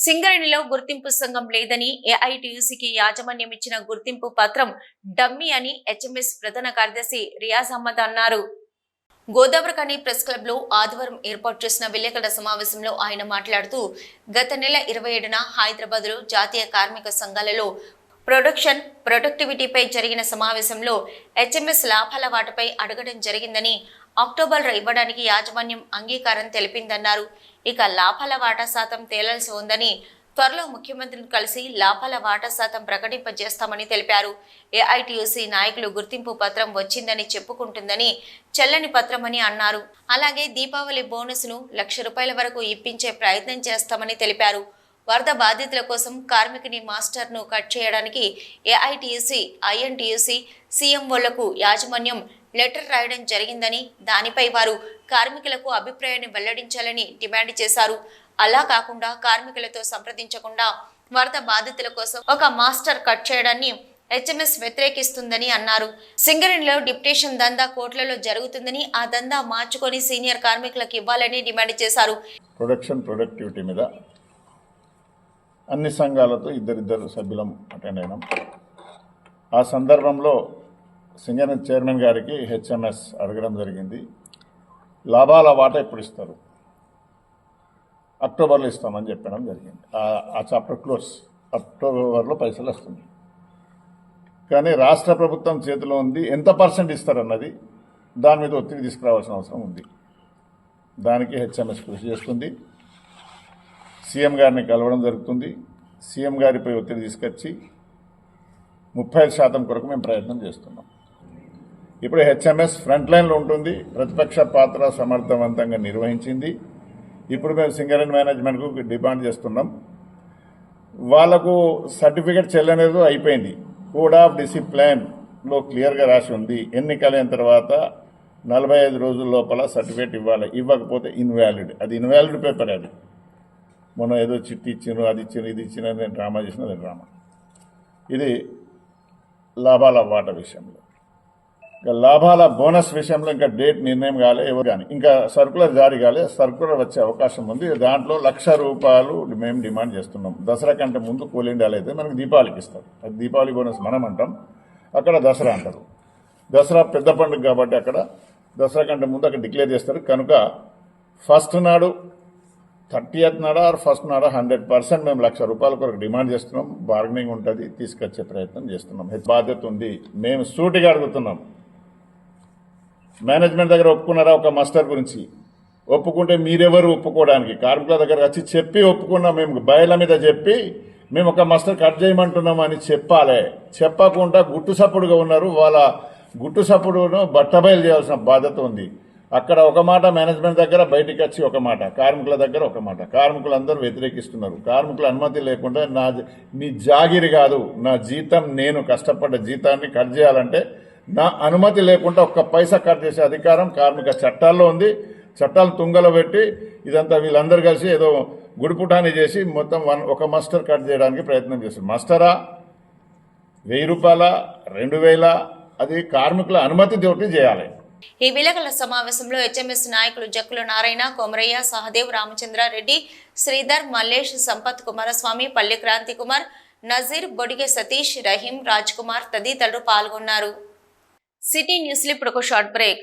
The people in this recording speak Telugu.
సింగరేణిలో గుర్తింపు సంఘం లేదని ఏఐటీయూసీకి యాజమాన్యం ఇచ్చిన గుర్తింపు పత్రం డమ్మీ అని హెచ్ఎంఎస్ ప్రధాన కార్యదర్శి రియాజ్ అహ్మద్ అన్నారు. గోదావరికని ప్రెస్ క్లబ్లో ఆదివారం ఏర్పాటు చేసిన విలేకరుల సమావేశంలో ఆయన మాట్లాడుతూ గత నెల ఇరవై ఏడున హైదరాబాద్లో జాతీయ కార్మిక సంఘాలలో ప్రొడక్షన్ ప్రొడక్టివిటీపై జరిగిన సమావేశంలో హెచ్ఎంఎస్ లాభాల వాటపై అడగడం జరిగిందని అక్టోబర్లో ఇవ్వడానికి యాజమాన్యం అంగీకారం తెలిపిందన్నారు. ఇక లాభాల వాటా శాతం తేలాల్సి ఉందని త్వరలో ముఖ్యమంత్రిని కలిసి లాభాల వాటా శాతం ప్రకటింపజేస్తామని తెలిపారు. ఏఐటియుసి నాయకులు గుర్తింపు పత్రం వచ్చిందని చెప్పుకుంటుందని చెల్లని పత్రమని అన్నారు. అలాగే దీపావళి బోనస్ను లక్ష రూపాయల వరకు ఇప్పించే ప్రయత్నం చేస్తామని తెలిపారు. వరద బాధితుల కోసం కార్మికుని మాస్టర్ను కట్ చేయడానికి ఏఐటియుసి ఐఎన్టీయూసీ సీఎంఓలకు యాజమాన్యం లెటర్ రాయడం జరిగిందని దానిపై వారు కార్మికులకు అభిప్రాయాన్ని వెల్లడించాలని డిమాండ్ చేశారు. అలా కాకుండా కార్మికులతో సంప్రదించకుండా వరద బాధితుల కోసం ఒక మాస్టర్ కట్ చేయడాన్ని హెచ్ఎంఎస్ వ్యతిరేకిస్తుందని అన్నారు. సింగరేణిలో డిప్టేషన్ దందా కోట్లలో జరుగుతుందని ఆ దందా మార్చుకొని సీనియర్ కార్మికులకు ఇవ్వాలని డిమాండ్ చేశారు. ప్రొడక్షన్ ప్రొడక్టివిటీ మీద అన్ని సంఘాలతో ఇద్దరిద్దరు సభ్యులం అటెండ్ అయినాం. ఆ సందర్భంలో సింగర్ చైర్మన్ గారికి హెచ్ఎంఎస్ అడగడం జరిగింది. లాభాల వాటా ఎప్పుడు ఇస్తారు? అక్టోబర్లో ఇస్తామని చెప్పడం జరిగింది. ఆ- ఆ చాప్టర్ క్లోజ్. అక్టోబర్లో పైసలు వస్తుంది కానీ రాష్ట్ర ప్రభుత్వం చేతిలో ఉంది. ఎంత పర్సెంట్ ఇస్తారన్నది దాని మీద ఒత్తిడి తీసుకురావాల్సిన అవసరం ఉంది. దానికి హెచ్ఎంఎస్ కృషి చేస్తుంది. సీఎం గారిని కలవడం జరుగుతుంది. సీఎం గారిపై ఒత్తిడి తీసుకొచ్చి ముప్పై ఐదు శాతం కొరకు మేము ప్రయత్నం చేస్తున్నాం. ఇప్పుడు హెచ్ఎంఎస్ ఫ్రంట్ లైన్లో ఉంటుంది. ప్రతిపక్ష పాత్ర సమర్థవంతంగా నిర్వహించింది. ఇప్పుడు మేము సింగరేణి మేనేజ్మెంట్కు డిమాండ్ చేస్తున్నాం. వాళ్ళకు సర్టిఫికేట్ చెల్లనేది అయిపోయింది. కోడ్ ఆఫ్ డిసిప్లైన్లో క్లియర్గా రాసి ఉంది. ఎన్నికలైన తర్వాత నలభై ఐదు రోజుల లోపల సర్టిఫికేట్ ఇవ్వాలి. ఇవ్వకపోతే ఇన్వాలిడ్. అది ఇన్వాలిడ్ పేపర్ అది. మొన్న ఏదో చిట్టి ఇచ్చిన అది ఇచ్చిన ఇది ఇచ్చిన నేను డ్రామా చేసిన అది డ్రామా. ఇది లాభాల వాట విషయంలో. ఇంకా లాభాల బోనస్ విషయంలో ఇంకా డేట్ నిర్ణయం కాలే ఎవరు కానీ. ఇంకా సర్కులర్ జారీ కాలే సర్కులర్ వచ్చే అవకాశం ఉంది. దాంట్లో లక్ష రూపాయలు మేము డిమాండ్ చేస్తున్నాం. దసరా కంటే ముందు కూలిండాలు అయితే మనకి దీపావళికి ఇస్తారు. అది దీపావళి బోనస్ మనం అంటాం. అక్కడ దసరా అంటారు. దసరా పెద్ద పండుగ కాబట్టి అక్కడ దసరా కంటే ముందు అక్కడ డిక్లేర్ చేస్తారు. కనుక ఫస్ట్ నాడు థర్టీ నాడా ఆర్ ఫస్ట్ నాడా హండ్రెడ్ పర్సెంట్ మేము లక్ష రూపాయల కొరకు డిమాండ్ చేస్తున్నాం. బార్గెనింగ్ ఉంటుంది. తీసుకొచ్చే ప్రయత్నం చేస్తున్నాం. బాధ్యత ఉంది. మేము సూటిగా అడుగుతున్నాం. మేనేజ్మెంట్ దగ్గర ఒప్పుకున్నారా ఒక మాస్టర్ గురించి? ఒప్పుకుంటే మీరెవరు ఒప్పుకోవడానికి? కార్మికుల దగ్గర వచ్చి చెప్పి ఒప్పుకున్నాం. మేము బయల మీద చెప్పి మేము ఒక మాస్టర్ కట్ చేయమంటున్నాం అని చెప్పాలి. చెప్పకుండా గుట్టు సప్పుడుగా ఉన్నారు. వాళ్ళ గుట్టు సప్పుడును బట్టబయలు చేయాల్సిన బాధ్యత ఉంది. అక్కడ ఒక మాట మేనేజ్మెంట్ దగ్గర బయటికి వచ్చి ఒక మాట కార్మికుల దగ్గర ఒక మాట. కార్మికులందరూ వ్యతిరేకిస్తున్నారు. కార్మికుల అనుమతి లేకుండా నా నీ జాగిరి కాదు నా జీతం నేను కష్టపడ్డ జీతాన్ని కట్ చేయాలంటే నా అనుమతి లేకుండా ఒక్క పైసా కట్ చేసే అధికారం కార్మిక చట్టాల్లో ఉంది. చట్టాలు తుంగలో పెట్టి ఇదంతా వీళ్ళందరూ కలిసి ఏదో గుడిపుటాన్ని చేసి మొత్తం వన్ ఒక మస్టర్ కట్ చేయడానికి ప్రయత్నం చేస్తారు. మస్టరా? వెయ్యి రూపాయల? రెండు వేల? అది కార్మికుల అనుమతి తోటి చేయాలి. ఈ విలేకరుల సమావేశంలో హెచ్ఎంఎస్ నాయకులు జక్కుల నారాయణ కొమరయ్య సహదేవ్ రామచంద్రారెడ్డి శ్రీధర్ మల్లేష్ సంపత్ కుమారస్వామి పల్లె క్రాంతి కుమార్ నజీర్ బొడిగె సతీష్ రహీం రాజ్ కుమార్ తదితరులు పాల్గొన్నారు. సిటీ న్యూస్లో ఇప్పుడు ఒక షార్ట్ బ్రేక్.